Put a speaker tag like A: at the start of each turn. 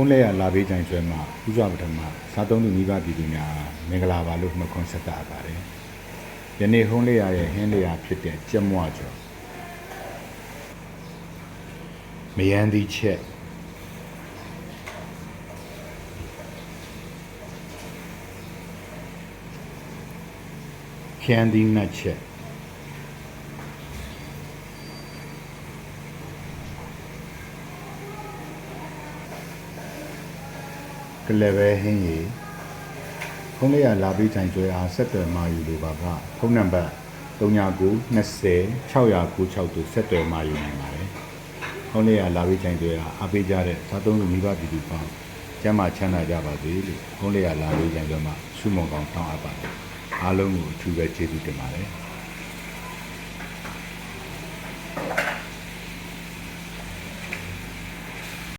A: ုံးလဲရလာပေးကြိုင်ဆွဲမှာဥစွာပထမစားသုံးသူမိဘပြည်သူများမင်္ဂလာပါလို့မှခွန်ဆက်တာပါတယ်ယနေ့ဟုံးလဲရရဲ့ဟင်းလဲရဖြစ်တဲ့ကြက်မွကျော်မယန်းသီးချက်ခရမ်းသီးနတ်ချက် ကလည်းပဲဟင်းရီဖုန်းလေးရလာပြီးတိုင်ကျွဲအားဆက်သွယ်မှယူလိုပါကဖုန်းနံပါတ်39 20 696တို့ဆက်သွယ်မှယူနိုင်ပါတယ်ဖုန်းလေးရလာပြီးတိုင်ကျွဲအားအားပေးကြတဲ့သာသုံးလူမိဘပြည်သူပေါင်းကျမ်းမာချမ်းသာကြပါစေလို့ဖုန်းလေးရလာပြီးတိုင်ကျွဲမှာဆုမွန်ကောင်းတောင်းအပ်ပါတယ်အားလုံးကိုအထူးပဲကျေးဇူးတင်ပါတယ်